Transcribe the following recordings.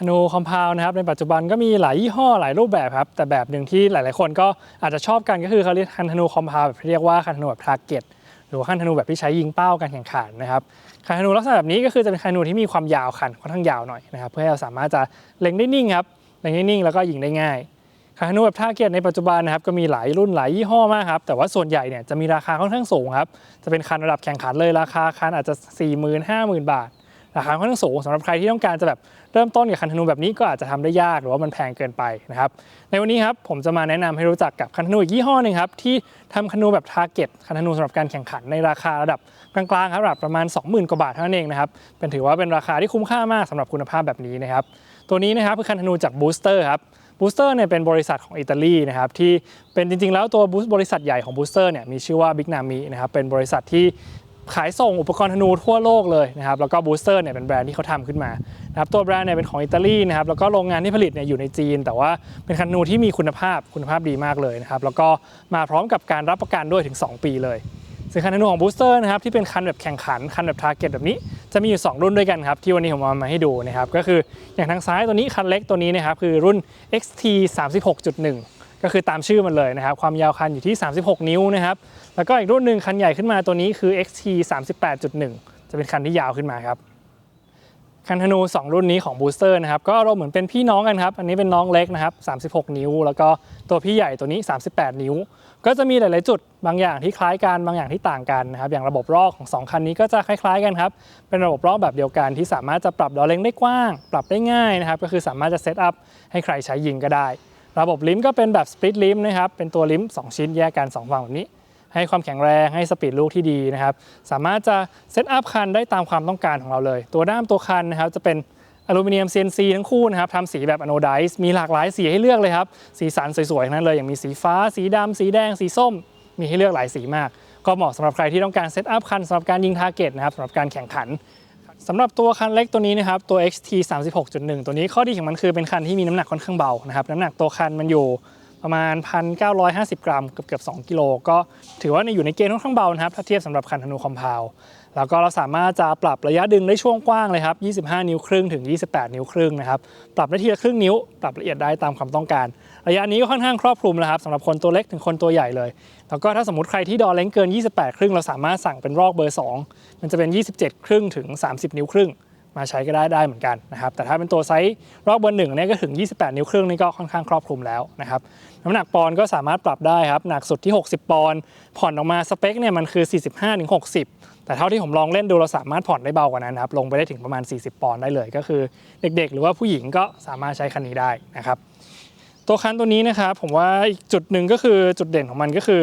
ธนูคอมเพลนะครับในปัจจุบันก็มีหลายยี่ห้อหลายรูปแบบครับ แต่แบบหนึ่งที่หลาย ๆ คนก็อาจจะชอบกันก็คือเขาเรียกคันธนูคอมเพลแบบที่เรียกว่าคันธนูแบบทาร์เก็ตหรือว่าคันธนูแบบที่ใช้ยิงเป้าการแข่งขันนะครับคันธนูลักษณะแบบนี้ก็คือจะเป็นคันธนูที่มีความยาวคันค่อนข้างยาวหน่อยนะครับเพื่อให้เราสามารถจะเล็งได้นิ่งครับเล็งได้นิ่งแล้วก็ยิงได้ง่ายคันธนูแบบทาร์เก็ตในปัจจุบันนะครับก็มีหลายรุ่นหลายยี่ห้อมากครับแต่ว่าส่วนใหญ่เนี่ยจะมีราคาค่อนข้างสูงครับจะเป็นคันระดับแข่งขันเลยราคาคันอาจจะ 4 0 0 0 0 5 0,000 บาท ราคาค่อนข้างสูงสำหรับใครที่ต้องการจะแบบเริ่มต้นกับคันธนูแบบนี้ก็อาจจะทำได้ยากหรือว่ามันแพงเกินไปนะครับในวันนี้ครับผมจะมาแนะนำให้รู้จักกับคันธนูอีกยี่ห้อหนึ่งครับที่ทำคันธนูแบบทาร์เก็ตคันธนูสำหรับการแข่งขันในราคาระดับกลางๆครับระดับประมาณ 20,000กว่าบาทเท่านั้นเองนะครับเป็นถือว่าเป็นราคาที่คุ้มค่ามากสำหรับคุณภาพแบบนี้นะครับตัวนี้นะครับคือคันธนูจากบูสเตอร์ครับบูสเตอร์เนี่ยเป็นบริษัทของอิตาลีนะครับที่เป็นจริงๆ แล้วตัวบริษัทใหญ่ของบูสเตอร์เนี่ยมีชื่อว่าบิ๊กนามินะครับเป็นบริษัทที่ ขายส่งอุปกรณ์ธนูทั่วโลกเลยนะครับแล้วก็บูสเตอร์เนี่ยเป็นแบรนด์ที่เขาทำขึ้นมานะครับตัวแบรนด์เนี่ยเป็นของอิตาลีนะครับแล้วก็โรงงานที่ผลิตเนี่ยอยู่ในจีน แต่ว่าเป็นคันธนูที่มีคุณภาพคุณภาพดีมากเลยนะครับแล้วก็มาพร้อมกับการรับประกันด้วยถึง 2 ปีเลยซึ่งคันธนูของบูสเตอร์นะครับที่เป็นคันแบบแข่งขันคันแบบทาร์เก็ตแบบนี้จะมีอยู่ 2 รุ่นด้วยกันครับที่วันนี้ผมเอามาให้ดูนะครับก็คืออย่างทางซ้ายตัวนี้คันเล็กตัวนี้นะครับคือรุ่น XT 36.1 ก็คือตามชื่อมันเลยนะครับ ความยาวคันอยู่ที่ 36 นิ้วนะครับ แล้วก็อีกรุ่นหนึ่งคันใหญ่ขึ้นมาตัวนี้คือ XT 38.1 จะเป็นคันที่ยาวขึ้นมาครับ คันธนู 2 รุ่นนี้ของบูสเตอร์นะครับ ก็เราเหมือนเป็นพี่น้องกันครับ อันนี้เป็นน้องเล็กนะครับ 36 นิ้ว แล้วก็ตัวพี่ใหญ่ตัวนี้ 38 นิ้ว ก็จะมีหลาย ๆ จุด บางอย่างที่คล้ายกัน บางอย่างที่ต่างกันนะครับ อย่างระบบรอกของ 2 คันนี้ก็จะคล้าย ๆ กันครับ เป็นระบบรอกแบบเดียวกันที่สามารถจะปรับดอเล็งได้กว้าง ปรับได้ง่ายนะครับ ก็คือสามารถจะเซตอัพให้ใครใช้ยิงก็ได้ ระบบลิมก็เป็นแบบสปลิตลิมนะครับเป็นตัวลิม2ชิ้นแยกกัน 2 ฝั่งแบบนี้ ให้ความแข็งแรงให้สปีดลูกที่ดีนะครับสามารถจะเซตอัพคันได้ตามความต้องการของเราเลย ตัวด้ามตัวคันนะครับจะเป็นอลูมิเนียม CNC ทั้งคู่นะครับทำสีแบบอโนไดซ์มีหลากหลายสีให้เลือกเลยครับ สีสันสวยๆทั้งนั้นเลย อย่างมีสีฟ้า สีดำสีแดง สีส้ม มีให้เลือกหลายสีมาก ก็เหมาะสำหรับใครที่ต้องการเซตอัพคันสำหรับการยิงทาร์เก็ตนะครับสำหรับการแข่งขัน สำหรับตัวคันเล็กตัวนี้นะครับตัว XT 36.1 ตัวนี้ข้อดีของมันคือเป็นคันที่มีน้ำหนักค่อนข้างเบานะครับน้ำหนักตัวคันมันอยู่ประมาณ 1,950 กรัมเกือบเกือบ2กิโลก็ถือว่าอยู่ในเกณฑ์ค่อนข้างเบานะครับถ้าเทียบสำหรับคันธนูคอมเพล แล้วก็เราสามารถจะปรับระยะดึงได้ช่วงกว้างเลยครับ 25 นิ้วครึ่งถึง 28 นิ้วครึ่งนะครับ ปรับได้ทีละครึ่งนิ้ว ปรับละเอียดได้ตามความต้องการ ระยะนี้ก็ค่อนข้างครอบคลุมแล้วครับสำหรับคนตัวเล็กถึงคนตัวใหญ่เลย แล้วก็ถ้าสมมติใครที่ดอเล้งเกิน 28 ครึ่ง เราสามารถสั่งเป็นรอกเบอร์ 2 มันจะเป็น 27 ครึ่งถึง 30 นิ้วครึ่ง มาใช้ก็ได้ได้เหมือนกันนะครับ แต่ถ้าเป็นตัวไซส์รอบเบอร์หนึ่งเนี่ยก็ถึง 28 นิ้วครึ่งนี่ก็ค่อนข้างครอบคลุมแล้วนะครับน้ำหนักปอนด์ก็สามารถปรับได้ครับหนักสุดที่ 60 ปอนผ่อนออกมาสเปคเนี่ยมันคือ 45ถึง60 แต่เท่าที่ผมลองเล่นดูเราสามารถผ่อนได้เบากว่านั้นนะครับลงไปได้ถึงประมาณ 40 ปอนด์ได้เลย ก็คือเด็กๆ หรือว่าผู้หญิงก็สามารถใช้คันนี้ได้นะครับตัวคันตัวนี้นะครับผมว่าอีกจุดหนึ่งก็คือจุดเด่นของมันก็คือ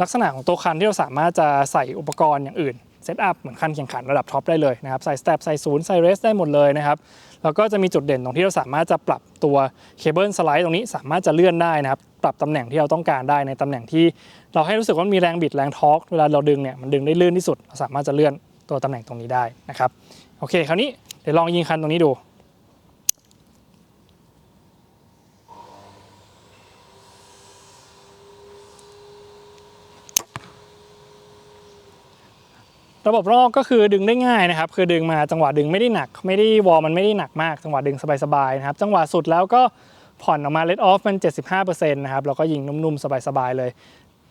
ลักษณะของตัวคันที่เราสามารถจะใส่อุปกรณ์อย่างอื่น เซตอัพเหมือนคันแข่งขันระดับท็อปได้เลยนะครับใส่สเตปใส่ศูนย์ใส่เรสได้หมดเลยนะครับแล้วก็จะมีจุดเด่นตรงที่เราสามารถจะปรับตัวเคเบิลสไลด์ตรงนี้สามารถจะเลื่อนได้นะครับปรับตำแหน่งที่เราต้องการได้ในตำแหน่งที่ เราให้รู้สึกว่ามีแรงบิดแรงทอร์กเวลาเราดึงเนี่ยมันดึงได้ลื่นที่สุดเราสามารถจะเลื่อนตัวตำแหน่งตรงนี้ได้นะครับโอเคคราวนี้เดี๋ยวลองยิงคันตรงนี้ดู ระบบรอกก็คือดึงได้ง่ายนะครับ คือดึงมาจังหวะดึงไม่ได้หนัก ไม่ได้วอลมันไม่ได้หนักมาก จังหวะดึงสบายๆนะครับ จังหวะสุดแล้วก็ผ่อนออกมาเล t ออฟมัน 75%นะครับ แล้วก็ยิงนุ่มๆ สบายๆเลย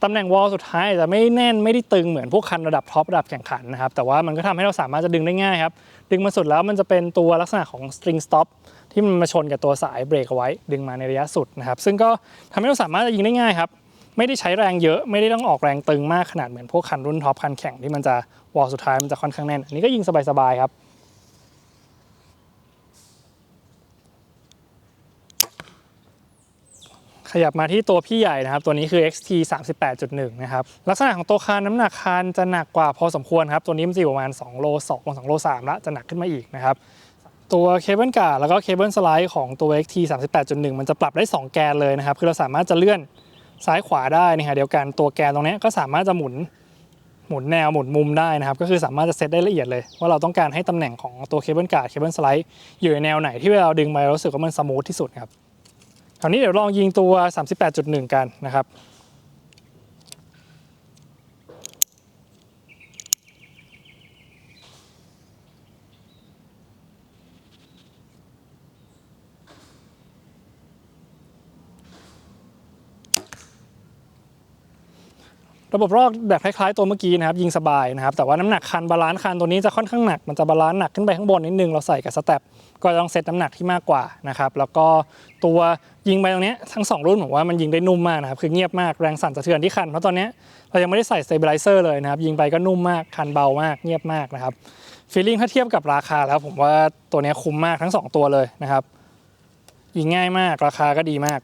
ตำแหน่งวอลสุดท้ายอาจจะไม่แน่นไม่ได้ตึงเหมือนพวกคันระดับท็อประดับแข่งขันนะครับ แต่ว่ามันก็ทำให้เราสามารถจะดึงได้ง่ายครับ ดึงมาสุดแล้วมันจะเป็นตัวลักษณะของ string stop ที่มันมาชนกับตัวสายเบรกเอาไว้ ดึงมาในระยะสุดนะครับ ซึ่งก็ทำให้เราสามารถจะยิงได้ง่ายครับ ไม่ได้ใช้แรงเยอะไม่ได้ต้องออกแรงตึงมากขนาดเหมือนพวกคันรุ่นท็อปคันแข่งที่มันจะวอลสุดท้ายมันจะค่อนข้างแน่น อันนี้ก็ยิงสบายๆครับ ขยับมาที่ตัวพี่ใหญ่นะครับ ตัวนี้คือ XT 38.1 นะครับ ลักษณะของตัวคานน้ำหนักคานจะหนักกว่าพอสมควรครับ ตัวนี้มันจะอยู่ประมาณ 2 โล2 2โล3ละจะหนักขึ้นมาอีกนะครับตัวเคเบิลการ์ดแล้วก็เคเบิลสไลด์ของตัว XT 38.1 มันจะปรับได้ 2 แกนเลยนะครับ คือเราสามารถจะเลื่อน ซ้ายขวาได้นะฮะเดียวกันตัวแกนตรงนี้ก็สามารถจะหมุนหมุนแนวหมุนมุมได้นะครับ ก็คือสามารถจะเซตได้ละเอียดเลย ว่าเราต้องการให้ตำแหน่งของตัวเคเบิลการ์ดเคเบิลสไลด์อยู่ในแนวไหนที่เวลาเราดึงไปเรารู้สึกว่ามันสมูทที่สุดครับคราวนี้เดี๋ยวลองยิงตัว 38.1 กันนะครับ ระบบรอกแบบคล้ายๆตัวเมื่อกี้นะครับยิงสบายนะครับแต่ว่าน้ำหนักคันบาลานซ์คันตัวนี้จะค่อนข้างหนักมันจะบาลานซ์หนักขึ้นไปข้างบนนิดนึงเราใส่กับสเต็ปก็ต้องเซตน้ำหนักที่มากกว่านะครับแล้วก็ตัวยิงไปตรงนี้ทั้งสองรุ่นผมว่ามันยิงได้นุ่มมากนะครับคือเงียบมากแรงสั่นสะเทือนที่คันเพราะตอนนี้เรายังไม่ได้ใส่สเตเบลไลเซอร์เลยนะครับยิงไปก็นุ่มมากคันเบามากเงียบมากนะครับฟีลลิ่งถ้าเทียบกับราคาแล้วผมว่าตัวนี้คุ้มมากทั้งสองตัวเลยนะครับยิงง่ายมากราคาก็ดีมาก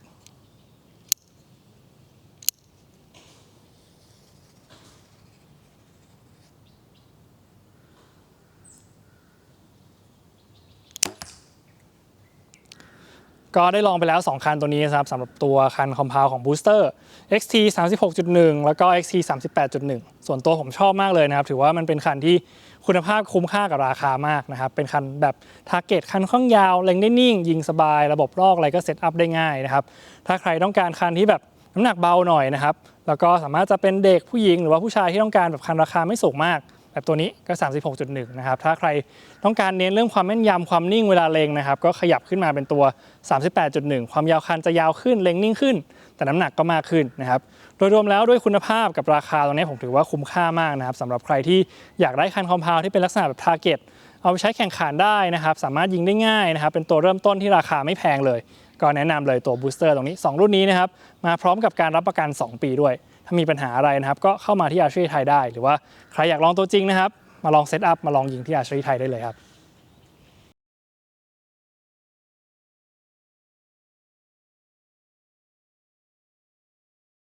ก็ได้ลองไปแล้ว 2 คันตัวนี้นะครับสำหรับตัวคันคอมพาวของ Booster XT 36.1 แล้วก็ XT 38.1 ส่วนตัวผมชอบมากเลยนะครับ ถือว่ามันเป็นคันที่คุณภาพคุ้มค่ากับราคามากนะครับ เป็นคันแบบทาร์เก็ตคันข้างยาวเล็งได้นิ่ง ยิงสบาย ระบบลอกอะไรก็เซตอัพได้ง่ายนะครับ ถ้าใครต้องการคันที่แบบน้ำหนักเบาหน่อยนะครับ แล้วก็สามารถจะเป็นเด็กผู้หญิงหรือว่าผู้ชายที่ต้องการแบบคันราคาไม่สูงมาก แบบตัวนี้ก็ 36.1 นะครับ ถ้าใครต้องการเน้นเรื่องความแม่นยำความนิ่งเวลาเลงนะครับ ก็ขยับขึ้นมาเป็นตัว 38.1 ความยาวคันจะยาวขึ้นเลงนิ่งขึ้น แต่น้ำหนักก็มากขึ้นนะครับ โดยรวมแล้วด้วยคุณภาพกับราคาตรงนี้ผมถือว่าคุ้มค่ามากนะครับสำหรับใครที่อยากได้คันคอมพาวที่เป็นลักษณะแบบทาร์เก็ตเอาไปใช้แข่งขันได้นะครับ สามารถยิงได้ง่ายนะครับ เป็นตัวเริ่มต้นที่ราคาไม่แพงเลย ก็แนะนำเลยตัวบูสเตอร์ตรงนี้ 2 รุ่นนี้นะครับ มาพร้อมกับการรับประกัน 2 ปีด้วย ถ้ามีปัญหาอะไรนะครับ ก็เข้ามาที่อาชีพไทยได้ หรือว่าใครอยากลองตัวจริงนะครับ มาลองเซตอัพมาลองยิงที่อาชีพไทยได้เลยครับ